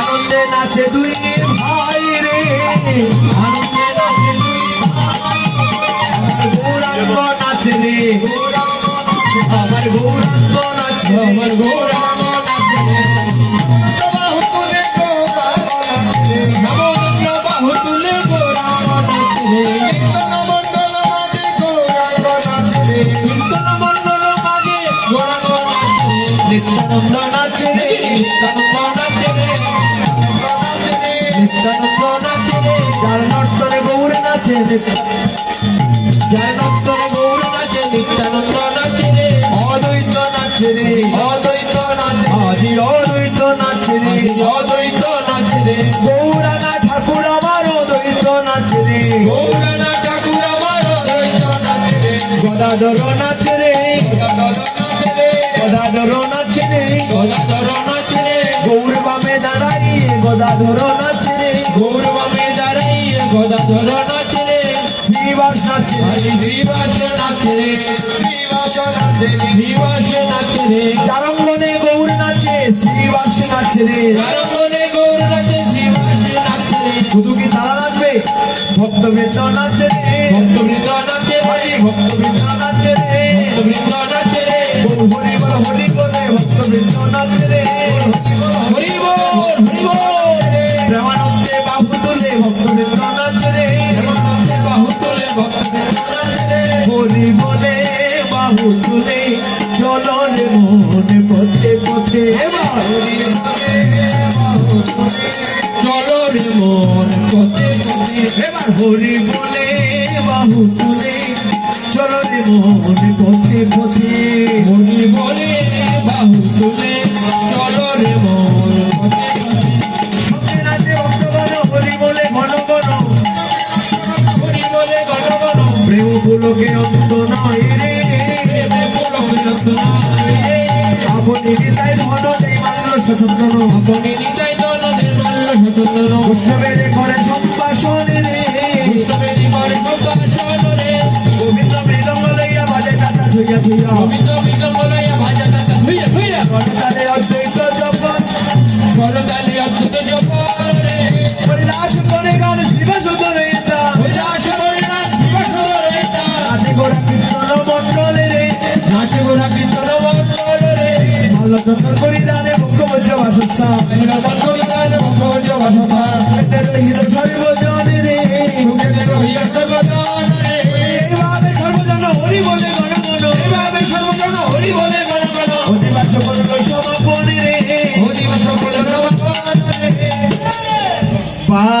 আনন্দে নাচে দুই ভাই রে আনন্দে নাচে দুই গৌরাঙ্গ নাচে। রে আমার গৌরাঙ্গ নাচে। আমার গৌরাঙ্গ মণ্ডল মাঝে গৌরাঙ্গ নাচে নিত্যানন্দ নাচে নিত্যানন্দ নাচে নিত্যানন্দ নাচে যার নর্তনে গৌর নাচে যার নর্তনে গৌর নাচে নিত্যানন্দ নাচে অদ্বৈত নাচে অদ্বৈত নাচে আদি অদ্বৈত নাচে অদ্বৈত নাচে গৌরানা ঠাকুর আমার অদ্বৈত নাচে রে গদাধর নাচে রে গদাধর নাচে রে গদাধর নাচে রে গৌর বামে দাঁড়াইয়ে গদাধর নাচে রে গৌর বামে দাঁড়াইয়ে গদাধর নাচে রে শ্রীবাস নাচে রে শ্রীবাস নাচে রে শ্রীবাস নাচে রে শ্রীবাস নাচে রে চারঙ্গনে গৌর নাচে শ্রীবাস নাচে রে কারঙ্গনে গৌর নাচে শ্রীবাস নাচে রে শুধু কি তারা নাচবে ভক্তবৃন্দ নাচে রে ভক্তবৃন্দ নাচে হরি ভক্তবৃন্দ নাচে রে। ভক্তবৃন্দ নাচে রে হরি বল হরি বলে ভক্তবৃন্দ নাচে রে। হরি বল হরি বল প্রেমানন্দে বাহু তুলে ভক্তবৃন্দ নাচে রে। হেমন্তে বাহু তোলে ভক্তবৃন্দ নাচে রে হরি বলে বাহু তুলে চলো রে মনে পথে পথে। হরি বলে বাহু তোলে চলো রে মন পথে পথে। এবার হরি বলে বাহু তুলে চলো রে মন পথে পথে। হরি বলে বাহু তোলে চলো রে মন পথে পথে। সঙ্গে ভক্তগণ হরি বলে ঘন ঘন। হরি বলে গণ গণ প্রেম পুলকে অন্ত নয় রে। প্রেমে পুলক রত্না রে। আপনি হৃদয় ধন দেই মাত্র সচন্দন আপনি নিতাই নদের মাল্য সচন্দন বৈষ্ণবের করে সম্ভাষণ রে। বৈষ্ণবেরই করে ধুইয়া করতালে অদ্বৈত জপন করতালে অদ্ভুত জপন হরিদাস করে গান শিব সুতরে হরিদাস করে ভালো করি দানে ভক্তবজ্র বাসস্থান। ভক্তবজ্র বাসস্থান।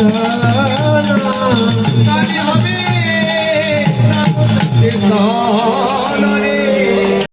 Thank you.